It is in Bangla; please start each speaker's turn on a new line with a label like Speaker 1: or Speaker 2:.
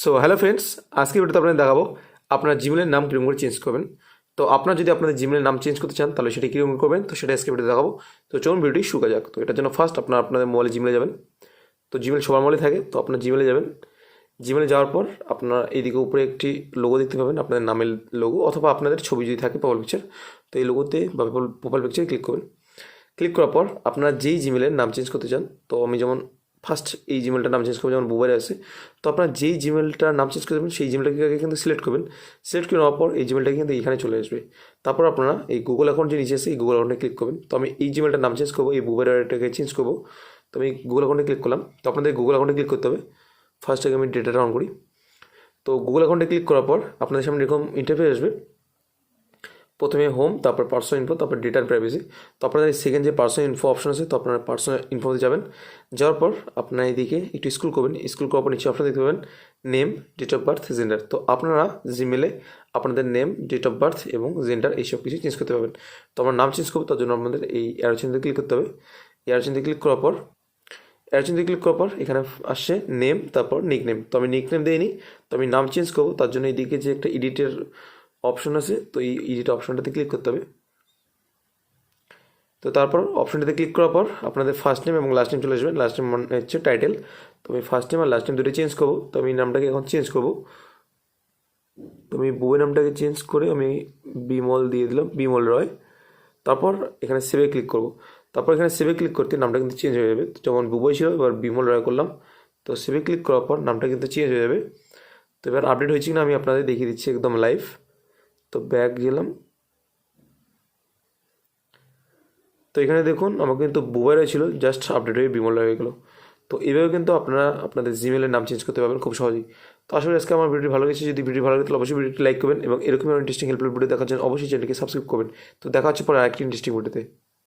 Speaker 1: সো হ্যালো ফ্রেন্ডস আজকে ভিডিওতে আপনাদের দেখাবো আপনার জিমেলের নাম কীরকম করে চেঞ্জ করবেন। তো আপনার যদি আপনাদের জিমেলের নাম চেঞ্জ করতে চান, তাহলে সেটা কীরকম করবেন? তো সেটা আজকে ভিডিওতে দেখাবো। তো চলুন ভিডিওটি শুকা যাক। তো এটার জন্য ফার্স্ট আপনার আপনাদের মোবাইলে জিমেলে যাবেন। তো জিমেল সবার মোবাইলে থাকে, তো আপনার জিমেলে যাবেন। জিমেলে যাওয়ার পর আপনার এইদিকে উপরে একটি লোগো দেখতে পাবেন, আপনাদের নামের লোগো অথবা আপনাদের ছবি যদি থাকে প্রোফাইল পিকচার তো এই লোগোতে বা প্রোফাইল পিকচারে ক্লিক করবেন। ক্লিক করার পর আপনারা যেই জিমেলের নাম চেঞ্জ করতে চান, তো আমি যেমন ফার্স্ট এই জিমেলটার নাম চেঞ্জ করব যেমন বুবারে আছে। তো আপনার যেই জিমেলটার নাম চেঞ্জ করে দেবেন, সেই জিমেলটাকে আগে কিন্তু সিলেক্ট করবেন। সিলেক্ট করে নেওয়ার পর এই জিমেলটাকে কিন্তু এখানে চলে আসবে। তারপর আপনারা এই গুগল অ্যাকাউন্ট যে নিচে আছে, এই গুগল অ্যাকাউন্টে ক্লিক করবেন। তো আমি এই জিমেলটার নাম চেঞ্জ করব, এই বুবারটাকে চেঞ্জ করব। তো আমি গুগল অ্যাকাউন্টে ক্লিক করলাম। তো আপনাদের গুগল অ্যাকাউন্টে ক্লিক করতে হবে। ফার্স্ট আগে আমি ডেটাটা অন করি। তো গুগল অ্যাকাউন্টে ক্লিক করার পর আপনাদের সামনে এরকম ইন্টারফেস আসবে। প্রথমে হোম তারপর পার্সোনাল ইনফো তারপর ডেটার প্রাইভেসি তো আপনাদের সেকেন্ড যে পার্সোনাল ইনফো অপশন আছে, তো আপনারা পার্সোনাল ইনফোতে যাবেন। যাওয়ার পর আপনার এইদিকে একটু স্কুল করবেন। স্কুল করার পর নিচে অপশন দেখতে পাবেন name date of birth gender তো আপনারা জিমেলে আপনাদের নেম ডেট অফ বার্থ এবং জেন্ডার এইসব কিছু চেঞ্জ করতে পারবেন। তো আমার নাম চেঞ্জ করব, তার জন্য আপনাদের এই অ্যারোচিনতে ক্লিক করতে হবে। এই অ্যারোচিনতে ক্লিক করার পর অ্যারোচিনতে ক্লিক করার পর এখানে আসছে নেম তারপর নিক নেম তো আমি নিক নেম দিইনি, তো আমি নাম চেঞ্জ করব, তার জন্য এইদিকে যে একটা এডিটের অপশন আছে, তো এই এডিট অপশনটাতে ক্লিক করতে হবে। তো তারপর অপশনটাতে ক্লিক করার পর আপনাদের ফার্স্ট নেম এবং লাস্ট নেম চলে আসবে। লাস্ট নেম মানে হচ্ছে টাইটেল তো আমি ফার্স্ট নেম আর লাস্ট নেম দুটো চেঞ্জ করব। তো আমি নামটাকে এখন চেঞ্জ করব। তো আমি বউয়ের নামটাকে চেঞ্জ করে আমি বিমল দিয়ে দিলাম, বিমল রয়। তারপর এখানে সেভে ক্লিক করব। তারপর এখানে সেভে ক্লিক করতে নামটা কিন্তু চেঞ্জ হয়ে যাবে। যেমন বুবই ছিল, এবার বিমল রয় করলাম। তো সেভে ক্লিক করার পর নামটা কিন্তু চেঞ্জ হয়ে যাবে। তো এবার আপডেট হয়েছে কিনা আমি আপনাদের দেখিয়ে দিচ্ছি একদম লাইভ তো ব্যাক গেলাম। তো এখানে দেখুন আমার কিন্তু বুবাইরা ছিল জাস্ট আপডেট হয়ে বিমল হয়ে গেলো। তো এইভাবে কিন্তু আপনারা আপনাদের জিমেলের নাম চেঞ্জ করতে পারবেন খুব সহজেই। তো আসলে আজকে আমার ভিডিও ভালো লেগেছে। যদি ভিডিও ভালো লাগে, তাহলে অবশ্যই ভিডিওটি লাইক করবেন এবং এরকম ইন্টারেস্টিং হেল্পফুল ভিডিও দেখার জন্য অবশ্যই চ্যানেলকে সাবস্ক্রাইব করবেন। তো দেখা হচ্ছে পরে আরেকটি ইন্টারেস্টিং ভিডিওতে